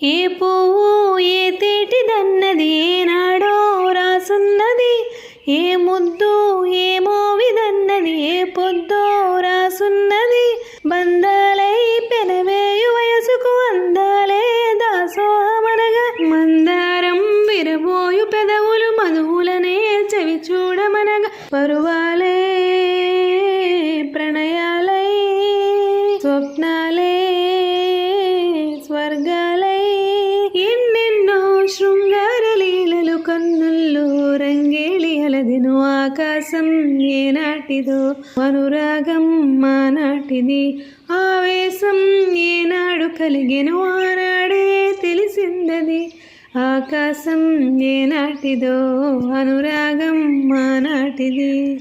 ఏ పువ్వు ఏ తేటిదన్నది ఏనాడో రాసున్నది ఏ ముద్దు ఏ మోవిదన్నది ఏ పొద్దో రాసున్నది బంధాలై పెనవేయు వయసుకు అందాలే దాసోహమనగా మందారం విరబోయు పెదవులు మధువులనే చవి చూడమనగా పరువాలే కన్నుల్లో రంగేలి ఆకాశం ఏనాటిదో. అనురాగం మానాటిది. ఆవేశం ఏనాడు కలిగెను ఆనాడే తెలిసిందది. ఆకాశం ఏనాటిదో. అనురాగం మానాటిది.